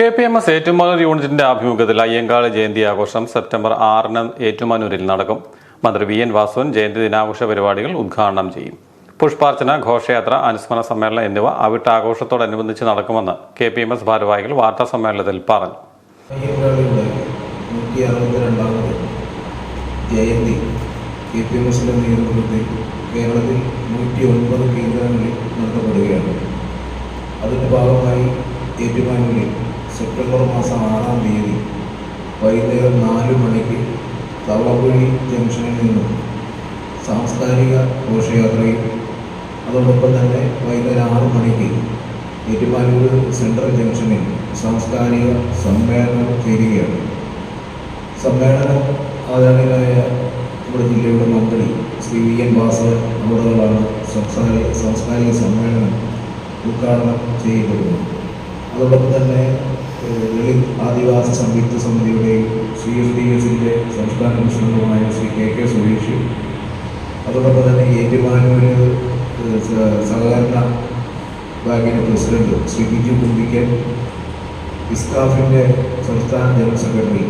K P M S Ettumanoor യൂണിറ്റിന്റെ ആഭിമുഖ്യത്തിൽ അയ്യങ്കാളി ജയന്തി ആഘോഷം സെപ്റ്റംബർ ആറിന് ഏറ്റുമാനൂരിൽ നടക്കും. മന്ത്രി വി എൻ വാസുവൻ ജയന്തി ദിനാഘോഷ പരിപാടികൾ ഉദ്ഘാടനം ചെയ്യും. പുഷ്പാർച്ചന ഘോഷയാത്ര അനുസ്മരണ സമ്മേളനം എന്നിവ അവിട്ടാഘോഷത്തോടനുബന്ധിച്ച് നടക്കുമെന്ന് കെ പി എം എസ് ഭാരവാഹികൾ വാർത്താ സമ്മേളനത്തിൽ പറഞ്ഞു. ജയന്തി കെ പി എം നേതൃത്വത്തിൽ കേരളത്തിൽ നൂറ്റി ഒൻപത് കേന്ദ്രങ്ങളിൽ നടത്തപ്പെടുകയാണ്. അതിന്റെ ഭാഗമായി ഏറ്റുമാനൂരിൽ സെപ്റ്റംബർ മാസം ആറാം തീയതി വൈകുന്നേരം നാല് മണിക്ക് തള്ളപ്പുഴി ജംഗ്ഷനിൽ നിന്നും സാംസ്കാരിക ഘോഷയാത്രയും അതോടൊപ്പം തന്നെ വൈകുന്നേരം ആറ് മണിക്ക് ഏറ്റുമാനൂർ സെൻട്രൽ ജംഗ്ഷനിൽ സാംസ്കാരിക സമ്മേളനം ചേരുകയാണ്. സമ്മേളനം ആദരണീയനായ നമ്മുടെ ജില്ലയുടെ മന്ത്രി ശ്രീ വി എൻ വാസവൻ അവറുകളാണ് സംസ്കാരിക സാംസ്കാരിക സമ്മേളനം ഉദ്ഘാടനം ചെയ്യപ്പെടുന്നത്. അതോടൊപ്പം തന്നെ ആദിവാസി സംയുക്ത സമിതിയുടെയും സി എസ് ഡി എസിന്റെ സംസ്ഥാന പ്രസിഡന്റുമായ ശ്രീ കെ കെ സുരേഷ് അതോടൊപ്പം തന്നെ സ- സഹകരണ ബാങ്കിന്റെ പ്രസിഡന്റ് ശ്രീ ബിജു കുമ്പിക്കൻ ഇസ്കാഫിന്റെ സംസ്ഥാന ജനറൽ സെക്രട്ടറി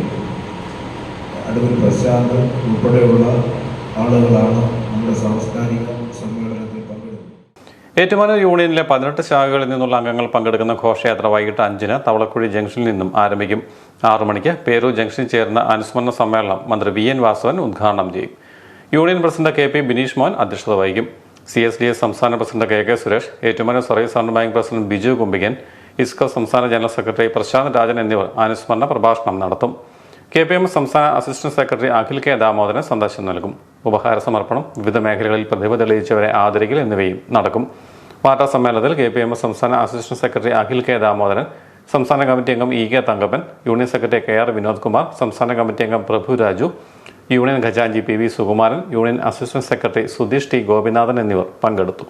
അടൂർ പ്രശാന്ത് ഉൾപ്പെടെയുള്ള ആളുകളാണ് നമ്മുടെ സാംസ്കാരിക ഏറ്റുമാനൂർ യൂണിയനിലെ പതിനെട്ട് ശാഖകളിൽ നിന്നുള്ള അംഗങ്ങൾ പങ്കെടുക്കുന്ന ഘോഷയാത്ര വൈകിട്ട് അഞ്ചിന് തവളക്കുഴി ജംഗ്ഷനിൽ നിന്നും ആരംഭിക്കും. ആറു മണിക്ക് പേരൂർ ജംഗ്ഷനിൽ ചേർന്ന അനുസ്മരണ സമ്മേളനം മന്ത്രി വി എൻ വാസവൻ ഉദ്ഘാടനം ചെയ്യും. Union president K P Bineesh Mohan അധ്യക്ഷത വഹിക്കും. സി എസ് ഡി എസ് സംസ്ഥാന president K K Suresh Ettumanoor service സഹകരണ ബാങ്ക് പ്രസിഡന്റ് ബിജു കുമ്പികൻ ഇസ്കോ സംസ്ഥാന ജനറൽ സെക്രട്ടറി പ്രശാന്ത് രാജൻ എന്നിവർ അനുസ്മരണ പ്രഭാഷണം നടത്തും. കെ പി എം സംസ്ഥാന assistant secretary Akhil K Damodaran സന്ദർശനം നൽകും. ഉപഹാര സമർപ്പണം വിവിധ മേഖലകളിൽ പ്രതിഭ തെളിയിച്ചവരെ ആദരിക്കൽ എന്നിവയും നടക്കും. വാർത്താ സമ്മേളനത്തിൽ കെ പി എം സംസ്ഥാന assistant secretary Akhil K Damodaran സംസ്ഥാന കമ്മിറ്റി അംഗം E K Thankappan union secretary K R Vinod Kumar സംസ്ഥാന കമ്മിറ്റി അംഗം Prabhu Raju union ഖജാൻജി P V Sukumaran union assistant secretary Sudheesh T Gopinathan എന്നിവർ പങ്കെടുത്തു.